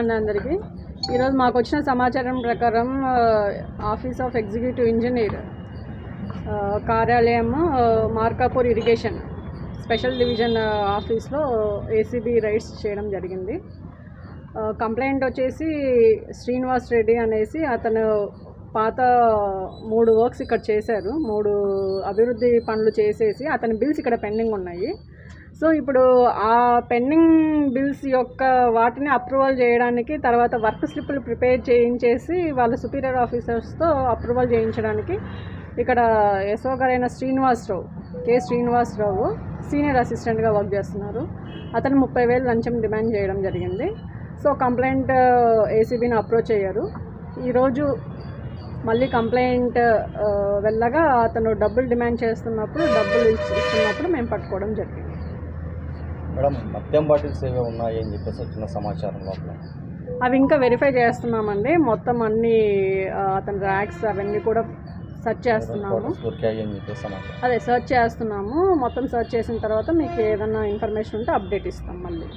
అందరికీ. ఈరోజు మాకు వచ్చిన సమాచారం ప్రకారం ఆఫీస్ ఆఫ్ ఎగ్జిక్యూటివ్ ఇంజనీర్ కార్యాలయం మార్కాపూర్ ఇరిగేషన్ స్పెషల్ డివిజన్ ఆఫీస్లో ఏసీబీ రైడ్స్ చేయడం జరిగింది. కంప్లైంట్ వచ్చేసి శ్రీనివాస్ రెడ్డి అనేసి అతను పాత మూడు వర్క్స్ ఇక్కడ చేశారు. మూడు అభివృద్ధి పనులు చేసేసి అతని బిల్స్ ఇక్కడ పెండింగ్ ఉన్నాయి. సో ఇప్పుడు ఆ పెండింగ్ బిల్స్ యొక్క వాటిని అప్రూవల్ చేయడానికి తర్వాత వర్క్ స్లిప్లు ప్రిపేర్ చేయించేసి వాళ్ళ సుపీరియర్ ఆఫీసర్స్తో అప్రూవల్ చేయించడానికి ఇక్కడ ఎస్ఓ గారైన శ్రీనివాసరావు కె శ్రీనివాసరావు సీనియర్ అసిస్టెంట్గా వర్క్ చేస్తున్నారు. అతను ముప్పై వేలు లంచం డిమాండ్ చేయడం జరిగింది. సో కంప్లైంట్ uh, ఏసీబీని అప్రోచ్ అయ్యారు. ఈరోజు మళ్ళీ కంప్లైంట్ uh, వెళ్ళగా అతను డబ్బులు డిమాండ్ చేస్తున్నప్పుడు డబ్బులు ఇచ్చి ఇస్తున్నప్పుడు మేము పట్టుకోవడం జరిగింది. మేడం మద్యం బాటిల్స్ ఏవే ఉన్నాయి అని చెప్పేసి వచ్చిన సమాచారం లోపల. అవి ఇంకా వెరిఫై చేస్తున్నామండి. మొత్తం అన్ని ఆ, అతని ర్యాక్స్ అవన్నీ కూడా సెర్చ్ చేస్తున్నాము. బాటిల్స్ దొరికాయి అని చెప్పేసి సమాచారం. అదే సెర్చ్ చేస్తున్నాము. మొత్తం సెర్చ్ చేసిన తర్వాత మీకు ఏదైనా ఇన్ఫర్మేషన్ ఉంటే అప్డేట్ ఇస్తాం మళ్ళీ.